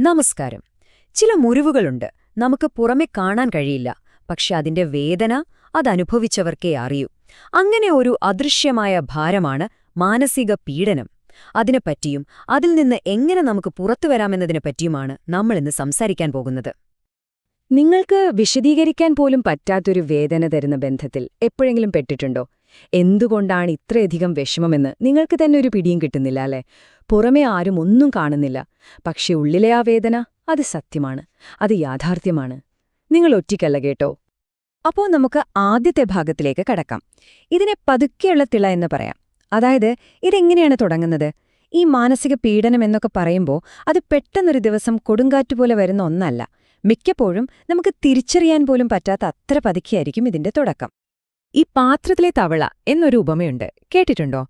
നമസ്കാരം. ചില മുറിവുകളുണ്ട്. നമുക്ക് പുറമെ കാണാൻ കഴിയില്ല. പക്ഷെ അതിന്റെ വേദന അതനുഭവിച്ചവർക്കേ അറിയൂ. അങ്ങനെ ഒരു അദൃശ്യമായ ഭാരമാണ് മാനസിക പീഡനം. അതിനെപ്പറ്റിയും അതിൽ നിന്ന് എങ്ങനെ നമുക്ക് പുറത്തുവരാമെന്നതിനെപ്പറ്റിയുമാണ് നമ്മളിന്ന് സംസാരിക്കാൻ പോകുന്നത്. നിങ്ങൾക്ക് വിശദീകരിക്കാൻ പോലും പറ്റാത്തൊരു വേദന തരുന്ന ബന്ധത്തിൽ എപ്പോഴെങ്കിലും പെട്ടിട്ടുണ്ടോ? എന്തുകൊണ്ടാണ് ഇത്രയധികം വിഷമമെന്ന് നിങ്ങൾക്ക് തന്നെ ഒരു പിടിയും കിട്ടുന്നില്ല അല്ലേ? പുറമേ ആരും ഒന്നും കാണുന്നില്ല. പക്ഷെ ഉള്ളിലെ ആ വേദന അത് സത്യമാണ്. അത് യാഥാർത്ഥ്യമാണ്. നിങ്ങൾ ഒറ്റയ്ക്കല്ല കേട്ടോ? അപ്പോൾ നമുക്ക് ആദ്യത്തെ ഭാഗത്തിലേക്ക് കടക്കാം. ഇതിനെ പതുക്കെയുള്ള തിള എന്ന് പറയാം. അതായത് ഇതെങ്ങനെയാണ് തുടങ്ങുന്നത്? ഈ മാനസിക പീഡനം എന്നൊക്കെ പറയുമ്പോൾ അത് പെട്ടെന്നൊരു ദിവസം കൊടുങ്കാറ്റുപോലെ വരുന്ന ഒന്നല്ല. മിക്കപ്പോഴും നമുക്ക് തിരിച്ചറിയാൻ പോലും പറ്റാത്ത അത്ര പതുക്കിയായിരിക്കും ഇതിന്റെ തുടക്കം. ഈ പാത്രത്തിലെ തവള എന്നൊരു ഉപമയുണ്ട്. കേട്ടിട്ടുണ്ടോ?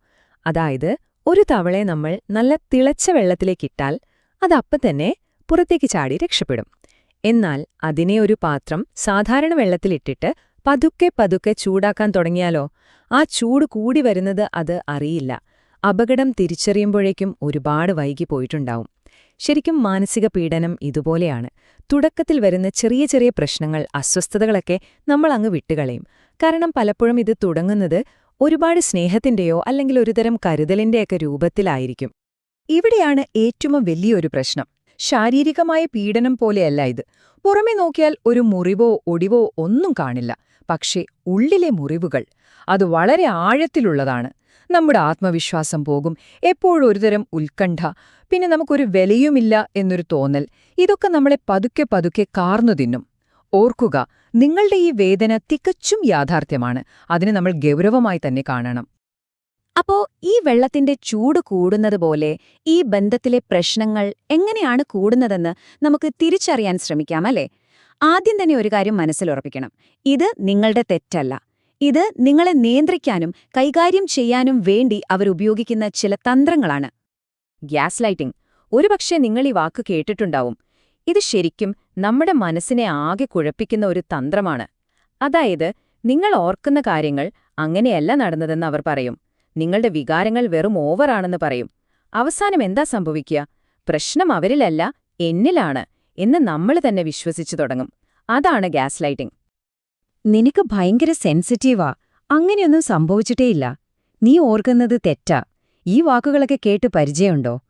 അതായത് ഒരു തവളയെ നമ്മൾ നല്ല തിളച്ച വെള്ളത്തിലേക്കിട്ടാൽ അതപ്പം തന്നെ പുറത്തേക്ക് ചാടി രക്ഷപ്പെടും. എന്നാൽ അതിനെ ഒരു പാത്രം സാധാരണ വെള്ളത്തിലിട്ടിട്ട് പതുക്കെ പതുക്കെ ചൂടാക്കാൻ തുടങ്ങിയാലോ? ആ ചൂട് കൂടി വരുന്നത് അത് അറിയില്ല. അപകടം തിരിച്ചറിയുമ്പോഴേക്കും ഒരുപാട് വൈകി പോയിട്ടുണ്ടാവും. ശരിക്കും മാനസിക പീഡനം ഇതുപോലെയാണ്. തുടക്കത്തിൽ വരുന്ന ചെറിയ ചെറിയ പ്രശ്നങ്ങൾ അസ്വസ്ഥതകളൊക്കെ നമ്മൾ അങ്ങ് വിട്ടുകളയും. കാരണം പലപ്പോഴും ഇത് തുടങ്ങുന്നത് ഒരുപാട് സ്നേഹത്തിന്റെയോ അല്ലെങ്കിൽ ഒരുതരം കരുതലിന്റെയൊക്കെ രൂപത്തിലായിരിക്കും. ഇവിടെയാണ് ഏറ്റവും വലിയൊരു പ്രശ്നം. ശാരീരികമായ പീഡനം പോലെയല്ല ഇത്. പുറമെ നോക്കിയാൽ ഒരു മുറിവോ ഒടിവോ ഒന്നും കാണില്ല. പക്ഷേ ഉള്ളിലെ മുറിവുകൾ. അത് വളരെ ആഴത്തിലുള്ളതാണ്. നമ്മുടെ ആത്മവിശ്വാസം പോകും. എപ്പോഴും ഒരുതരം ഉത്കണ്ഠ പിന്നെ നമുക്കൊരു വിലയുമില്ല എന്നൊരു തോന്നൽ. ഇതൊക്കെ നമ്മളെ പതുക്കെ പതുക്കെ കാർന്നു തിന്നും. ഓർക്കുക നിങ്ങളുടെ ഈ വേദന തികച്ചും യാഥാർത്ഥ്യമാണ്. അതിനെ നമ്മൾ ഗൗരവമായി തന്നെ കാണണം. അപ്പോ ഈ വെള്ളത്തിന്റെ ചൂട് കൂടുന്നതുപോലെ ഈ ബന്ധത്തിലെ പ്രശ്നങ്ങൾ എങ്ങനെയാണ് കൂടുന്നതെന്ന് നമുക്ക് തിരിച്ചറിയാൻ ശ്രമിക്കാം അല്ലേ? ആദ്യം തന്നെ ഒരു കാര്യം മനസ്സിലുറപ്പിക്കണം ഇത് നിങ്ങളുടെ തെറ്റല്ല. ഇത് നിങ്ങളെ നിയന്ത്രിക്കാനും കൈകാര്യം ചെയ്യാനും വേണ്ടി അവരുപയോഗിക്കുന്ന ചില തന്ത്രങ്ങളാണ്. Gas lighting. ഒരുപക്ഷെ നിങ്ങൾ ഈ വാക്ക് കേട്ടിട്ടുണ്ടാവും. ഇത് ശരിക്കും നമ്മുടെ മനസ്സിനെ ആകെ കുഴപ്പിക്കുന്ന ഒരു തന്ത്രമാണ്. അതായത് നിങ്ങൾ ഓർക്കുന്ന കാര്യങ്ങൾ അങ്ങനെയല്ല നടന്നതെന്ന് അവർ പറയും. നിങ്ങളുടെ വികാരങ്ങൾ വെറും ഓവറാണെന്ന് പറയും. അവസാനം എന്താ സംഭവിക്കുക? പ്രശ്നം അവരിലല്ല എന്നിലാണ് എന്ന് നമ്മൾ തന്നെ വിശ്വസിച്ചു തുടങ്ങും. അതാണ് ഗ്യാസ് ലൈറ്റിംഗ്. നിനക്ക് ഭയങ്കര സെൻസിറ്റീവാ. അങ്ങനെയൊന്നും സംഭവിച്ചിട്ടേയില്ല. നീ ഓർക്കുന്നത് തെറ്റാ. ഈ വാക്കുകളൊക്കെ കേട്ട് പരിചയമുണ്ടോ?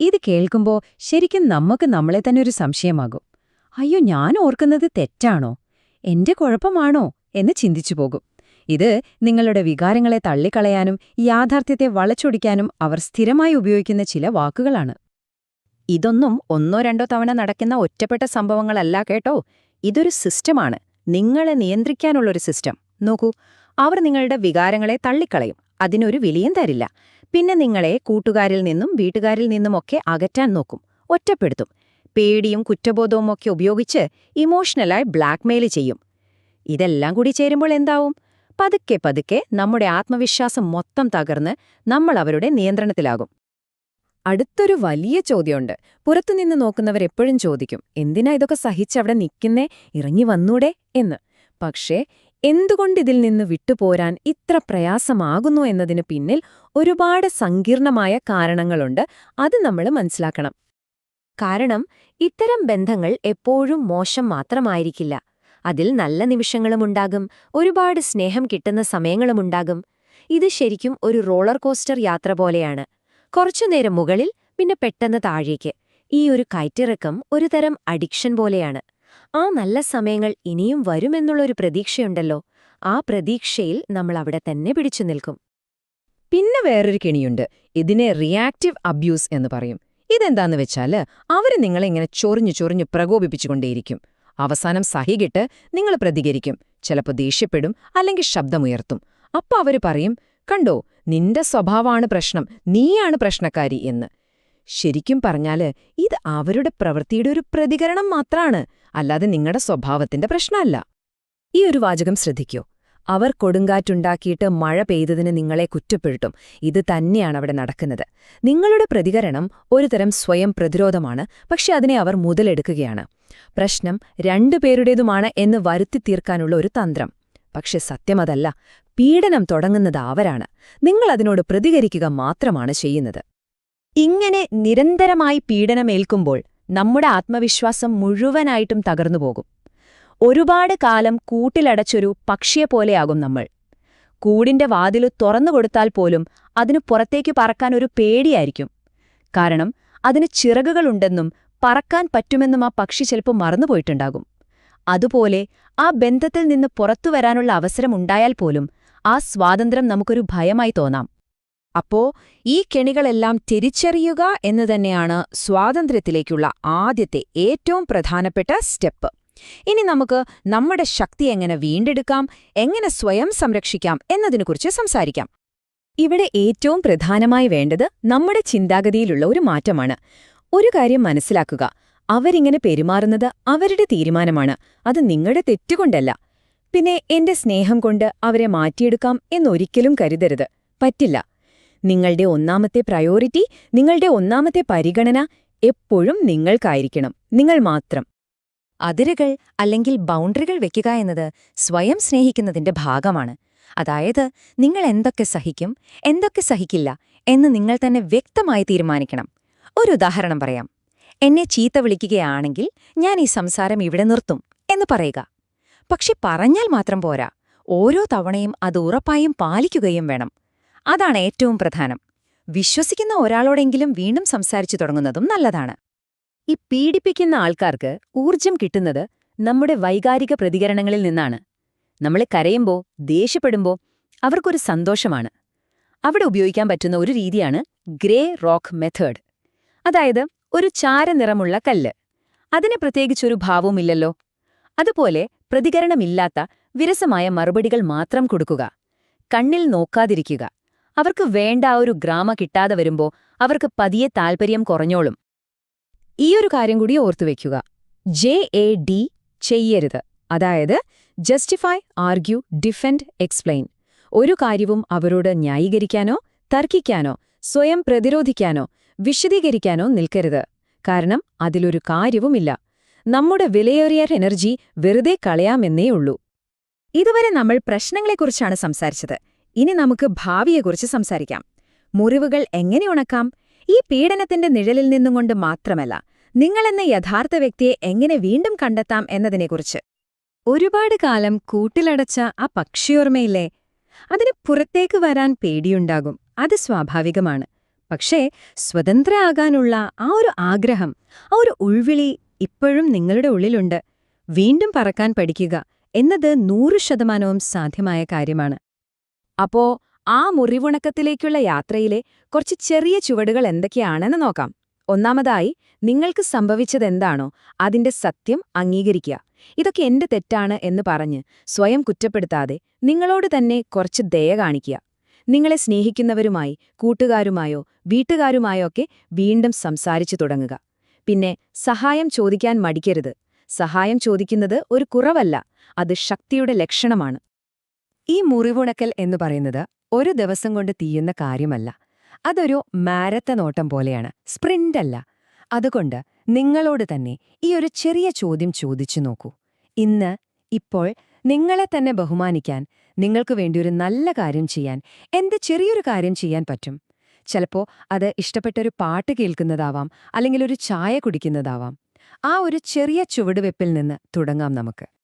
ഇത് കേൾക്കുമ്പോൾ ശരിക്കും നമുക്ക് നമ്മളെ തന്നെ ഒരു സംശയമാകും. അയ്യോ ഞാൻ ഓർക്കുന്നത് തെറ്റാണോ? എന്റെ കുഴപ്പമാണോ? എന്ന് ചിന്തിച്ചു പോകും. ഇത് നിങ്ങളുടെ വികാരങ്ങളെ തള്ളിക്കളയാനും യാഥാർത്ഥ്യത്തെ വളച്ചൊടിക്കാനും അവർ സ്ഥിരമായി ഉപയോഗിക്കുന്ന ചില വാക്കുകളാണ്. ഇതൊന്നും ഒന്നോ രണ്ടോ തവണ നടക്കുന്ന ഒറ്റപ്പെട്ട സംഭവങ്ങളല്ല കേട്ടോ. ഇതൊരു സിസ്റ്റമാണ്. നിങ്ങളെ നിയന്ത്രിക്കാനുള്ളൊരു സിസ്റ്റം. നോക്കൂ അവർ നിങ്ങളുടെ വികാരങ്ങളെ തള്ളിക്കളയും. അതിനൊരു വിലയും തരില്ല. പിന്നെ നിങ്ങളെ കൂട്ടുകാരിൽ നിന്നും വീട്ടുകാരിൽ നിന്നുമൊക്കെ അകറ്റാൻ നോക്കും ഒറ്റപ്പെടുത്തും. പേടിയും കുറ്റബോധവും ഒക്കെ ഉപയോഗിച്ച് ഇമോഷണലായി ബ്ലാക്ക്മെയിൽ ചെയ്യും. ഇതെല്ലാം കൂടി ചേരുമ്പോൾ എന്താവും? പതുക്കെ പതുക്കെ നമ്മുടെ ആത്മവിശ്വാസം മൊത്തം തകർന്ന് നമ്മൾ അവരുടെ നിയന്ത്രണത്തിലാകും. അടുത്തൊരു വലിയ ചോദ്യമുണ്ട്. പുറത്തുനിന്ന് നോക്കുന്നവരെപ്പോഴും ചോദിക്കും എന്തിനാ ഇതൊക്കെ സഹിച്ചവിടെ നിൽക്കുന്നേ? ഇറങ്ങി വന്നൂടെ? എന്ന്. പക്ഷേ എന്തുകൊണ്ടിതിൽ നിന്ന് വിട്ടുപോരാൻ ഇത്ര പ്രയാസമാകുന്നു എന്നതിന് പിന്നിൽ ഒരുപാട് സങ്കീർണമായ കാരണങ്ങളുണ്ട്. അത് നമ്മൾ മനസ്സിലാക്കണം. കാരണം ഇത്തരം ബന്ധങ്ങൾ എപ്പോഴും മോശം മാത്രമായിരിക്കില്ല. അതിൽ നല്ല നിമിഷങ്ങളുമുണ്ടാകും ഒരുപാട് സ്നേഹം കിട്ടുന്ന സമയങ്ങളുമുണ്ടാകും ഇത് ശരിക്കും ഒരു റോളർ കോസ്റ്റർ യാത്ര പോലെയാണ്. കുറച്ചുനേരം മുകളിൽ പിന്നെ പെട്ടെന്ന് താഴേക്ക്. ഈ ഒരു കയറ്റിറക്കം ഒരു തരം അഡിക്ഷൻ പോലെയാണ്. ആ നല്ല സമയങ്ങൾ ഇനിയും വരുമെന്നുള്ളൊരു പ്രതീക്ഷയുണ്ടല്ലോ. ആ പ്രതീക്ഷയിൽ നമ്മൾ അവിടെ തന്നെ പിടിച്ചു നിൽക്കും. പിന്നെ വേറൊരു കെണിയുണ്ട്. ഇതിനെ റിയാക്റ്റീവ് അബ്യൂസ് എന്ന് പറയും. ഇതെന്താന്ന് വെച്ചാൽ അവർ നിങ്ങളെ ഇങ്ങനെ ചൊറിഞ്ഞു ചൊറിഞ്ഞു പ്രകോപിപ്പിച്ചുകൊണ്ടേയിരിക്കും. അവസാനം സഹികിട്ട് നിങ്ങൾ പ്രതികരിക്കും. ചിലപ്പോൾ ദേഷ്യപ്പെടും അല്ലെങ്കിൽ ശബ്ദമുയർത്തും. അപ്പൊ അവർ പറയും കണ്ടോ നിന്റെ സ്വഭാവമാണ് പ്രശ്നം നീയാണ് പ്രശ്നക്കാരി എന്ന്. ശരിക്കും പറഞ്ഞാൽ ഇത് അവരുടെ പ്രവൃത്തിയുടെ ഒരു പ്രതികരണം മാത്രമാണ് അല്ലാതെ നിങ്ങളുടെ സ്വഭാവത്തിന്റെ പ്രശ്നമല്ല. ഈ ഒരു വാചകം ശ്രദ്ധിക്കൂ. അവർ കൊടുങ്കാറ്റുണ്ടാക്കിയിട്ട് മഴ പെയ്തതിന് നിങ്ങളെ കുറ്റപ്പെടുത്തും. ഇത് തന്നെയാണ് അവിടെ നടക്കുന്നത്. നിങ്ങളുടെ പ്രതികരണം ഒരുതരം സ്വയം പ്രതിരോധമാണ് പക്ഷെ അതിനെ അവർ മുതലെടുക്കുകയാണ്. പ്രശ്നം രണ്ടുപേരുടേതുമാണ് എന്ന് വരുത്തി തീർക്കാനുള്ള ഒരു തന്ത്രം. പക്ഷെ സത്യമതല്ല പീഡനം തുടങ്ങുന്നത് അവരാണ്. നിങ്ങൾ അതിനോട് പ്രതികരിക്കുക മാത്രമാണ് ചെയ്യുന്നത്. ഇങ്ങനെ നിരന്തരമായി പീഡനമേൽക്കുമ്പോൾ നമ്മുടെ ആത്മവിശ്വാസം മുഴുവനായിട്ടും തകർന്നുപോകും ഒരുപാട് കാലം കൂട്ടിലടച്ചൊരു പക്ഷിയെപ്പോലെയാകും നമ്മൾ. കൂടിന്റെ വാതിൽ തുറന്നുകൊടുത്താൽ പോലും അതിനു പുറത്തേക്ക് പറക്കാൻ ഒരു പേടിയായിരിക്കും. കാരണം അതിന് ചിറകുകളുണ്ടെന്നും പറക്കാൻ പറ്റുമെന്നും ആ പക്ഷി ചിലപ്പോൾ മറന്നുപോയിട്ടുണ്ടാകും അതുപോലെ ആ ബന്ധത്തിൽ നിന്ന് പുറത്തുവരാനുള്ള അവസരമുണ്ടായാൽ പോലും ആ സ്വാതന്ത്ര്യം നമുക്കൊരു ഭയമായി തോന്നാം. അപ്പോ ഈ കെണികളെല്ലാം തിരിച്ചറിയുക എന്ന് തന്നെയാണ് സ്വാതന്ത്ര്യത്തിലേക്കുള്ള ആദ്യത്തെ ഏറ്റവും പ്രധാനപ്പെട്ട സ്റ്റെപ്പ്. ഇനി നമുക്ക് നമ്മുടെ ശക്തി എങ്ങനെ വീണ്ടെടുക്കാം എങ്ങനെ സ്വയം സംരക്ഷിക്കാം എന്നതിനെക്കുറിച്ച് സംസാരിക്കാം. ഇവിടെ ഏറ്റവും പ്രധാനമായി വേണ്ടത് നമ്മുടെ ചിന്താഗതിയിലുള്ള ഒരു മാറ്റമാണ്. ഒരു കാര്യം മനസ്സിലാക്കുക അവരിങ്ങനെ പെരുമാറുന്നത് അവരുടെ തീരുമാനമാണ് അത് നിങ്ങളുടെ തെറ്റുകൊണ്ടല്ല. പിന്നെ എന്റെ സ്നേഹം കൊണ്ട് അവരെ മാറ്റിയെടുക്കാം എന്നൊരിക്കലും കരുതരുത്. പറ്റില്ല. നിങ്ങളുടെ ഒന്നാമത്തെ പ്രയോറിറ്റി നിങ്ങളുടെ ഒന്നാമത്തെ പരിഗണന എപ്പോഴും നിങ്ങൾക്കായിരിക്കണം. നിങ്ങൾ മാത്രം. അതിരുകൾ അല്ലെങ്കിൽ ബൗണ്ടറികൾ വെക്കുക എന്നത് സ്വയം സ്നേഹിക്കുന്നതിന്റെ ഭാഗമാണ്. അതായത് നിങ്ങൾ എന്തൊക്കെ സഹിക്കും എന്തൊക്കെ സഹിക്കില്ല എന്ന് നിങ്ങൾ തന്നെ വ്യക്തമായി തീരുമാനിക്കണം. ഒരു ഉദാഹരണം പറയാം. എന്നെ ചീത്ത വിളിക്കുകയാണെങ്കിൽ ഞാൻ ഈ സംസാരം ഇവിടെ നിർത്തും എന്ന് പറയുക. പക്ഷെ പറഞ്ഞാൽ മാത്രം പോരാ. ഓരോ തവണയും അത് ഉറപ്പായും പാലിക്കുകയും വേണം. അതാണ് ഏറ്റവും പ്രധാനം. വിശ്വസിക്കുന്ന ഒരാളോടെങ്കിലും വീണ്ടും സംസാരിച്ചു തുടങ്ങുന്നതും നല്ലതാണ്. ഈ പീഡിപ്പിക്കുന്ന ആൾക്കാർക്ക് ഊർജം കിട്ടുന്നത് നമ്മുടെ വൈകാരിക പ്രതികരണങ്ങളിൽ നിന്നാണ്. നമ്മൾ കരയുമ്പോ ദേഷ്യപ്പെടുമ്പോ അവർക്കൊരു സന്തോഷമാണ്. അവിടെ ഉപയോഗിക്കാൻ പറ്റുന്ന ഒരു രീതിയാണ് ഗ്രേ റോക്ക് മെത്തേഡ്. അതായത് ഒരു ചാരനിറമുള്ള കല്ല്. അതിന് പ്രത്യേകിച്ചൊരു ഭാവവുമില്ലല്ലോ. അതുപോലെ പ്രതികരണമില്ലാത്ത വിരസമായ മറുപടികൾ മാത്രം കൊടുക്കുക. കണ്ണിൽ നോക്കാതിരിക്കുക. അവർക്ക് വേണ്ട ഒരു ഗ്രാമ കിട്ടാതെ വരുമ്പോ അവർക്ക് പതിയെ താൽപ്പര്യം കുറഞ്ഞോളും. ഈയൊരു കാര്യം കൂടി ഓർത്തുവെക്കുക ജെ എ ഡി ചെയ്യരുത്. അതായത് ജസ്റ്റിഫൈ ആർഗ്യൂ ഡിഫെൻഡ് എക്സ്പ്ലെയിൻ ഒരു കാര്യവും അവരോട് ന്യായീകരിക്കാനോ തർക്കിക്കാനോ സ്വയം പ്രതിരോധിക്കാനോ വിശദീകരിക്കാനോ നിൽക്കരുത്. കാരണം അതിലൊരു കാര്യവുമില്ല. നമ്മുടെ വിലയേറിയ എനർജി വെറുതെ കളയാമെന്നേയുള്ളൂ ഇതുവരെ നമ്മൾ പ്രശ്നങ്ങളെക്കുറിച്ചാണ് സംസാരിച്ചത്. ഇനി നമുക്ക് ഭാവിയെക്കുറിച്ച് സംസാരിക്കാം. മുറിവുകൾ എങ്ങനെ ഉണക്കാം? ഈ പീഡനത്തിന്റെ നിഴലിൽ നിന്നും കൊണ്ട് മാത്രമല്ല നിങ്ങളെന്ന യഥാർത്ഥ വ്യക്തിയെ എങ്ങനെ വീണ്ടും കണ്ടെത്താം എന്നതിനെക്കുറിച്ച്. ഒരുപാട് കാലം കൂട്ടിലടച്ച ആ പക്ഷിയോർമ്മയില്ലേ? അതിന് പുറത്തേക്ക് വരാൻ പേടിയുണ്ടാകും. അത് സ്വാഭാവികമാണ്. പക്ഷേ സ്വതന്ത്രയാകാനുള്ള ആ ഒരു ആഗ്രഹം ആ ഒരു ഉൾവിളി ഇപ്പോഴും നിങ്ങളുടെ ഉള്ളിലുണ്ട്. വീണ്ടും പറക്കാൻ പഠിക്കുക എന്നത് നൂറ് ശതമാനവും സാധ്യമായ കാര്യമാണ്. അപ്പോ ആ മുറിവുണക്കത്തിലേക്കുള്ള യാത്രയിലെ കുറച്ച് ചെറിയ ചുവടുകൾ എന്തൊക്കെയാണെന്ന് നോക്കാം. ഒന്നാമതായി നിങ്ങൾക്ക് സംഭവിച്ചതെന്താണോ അതിന്റെ സത്യം അംഗീകരിക്കുക. ഇതൊക്കെ എന്റെ തെറ്റാണ് എന്ന് പറഞ്ഞ് സ്വയം കുറ്റപ്പെടുത്താതെ നിങ്ങളോട് തന്നെ കുറച്ച് ദയ കാണിക്കുക. നിങ്ങളെ സ്നേഹിക്കുന്നവരുമായി കൂട്ടുകാരുമായോ വീട്ടുകാരുമായോ ഒക്കെ വീണ്ടും സംസാരിച്ചു തുടങ്ങുക. പിന്നെ സഹായം ചോദിക്കാൻ മടിക്കരുത്. സഹായം ചോദിക്കുന്നത് ഒരു കുറവല്ല അത് ശക്തിയുടെ ലക്ഷണമാണ്. ഈ മുറിവുണക്കൽ എന്ന് പറയുന്നത് ഒരു ദിവസം കൊണ്ട് തീയുന്ന കാര്യമല്ല. അതൊരു മാരത്തനോട്ടം പോലെയാണ് സ്പ്രിന്റ് അല്ല അതുകൊണ്ട് നിങ്ങളോട് തന്നെ ഈ ഒരു ചെറിയ ചോദ്യം ചോദിച്ചു നോക്കൂ. ഇന്ന് ഇപ്പോൾ നിങ്ങളെ തന്നെ ബഹുമാനിക്കാൻ നിങ്ങൾക്ക് വേണ്ടി ഒരു നല്ല കാര്യം ചെയ്യാൻ എന്ത് ചെറിയൊരു കാര്യം ചെയ്യാൻ പറ്റും? ചിലപ്പോ അത് ഇഷ്ടപ്പെട്ടൊരു പാട്ട് കേൾക്കുന്നതാവാം അല്ലെങ്കിൽ ഒരു ചായ കുടിക്കുന്നതാവാം. ആ ഒരു ചെറിയ ചുവടുവെപ്പിൽ നിന്ന് തുടങ്ങാം നമുക്ക്.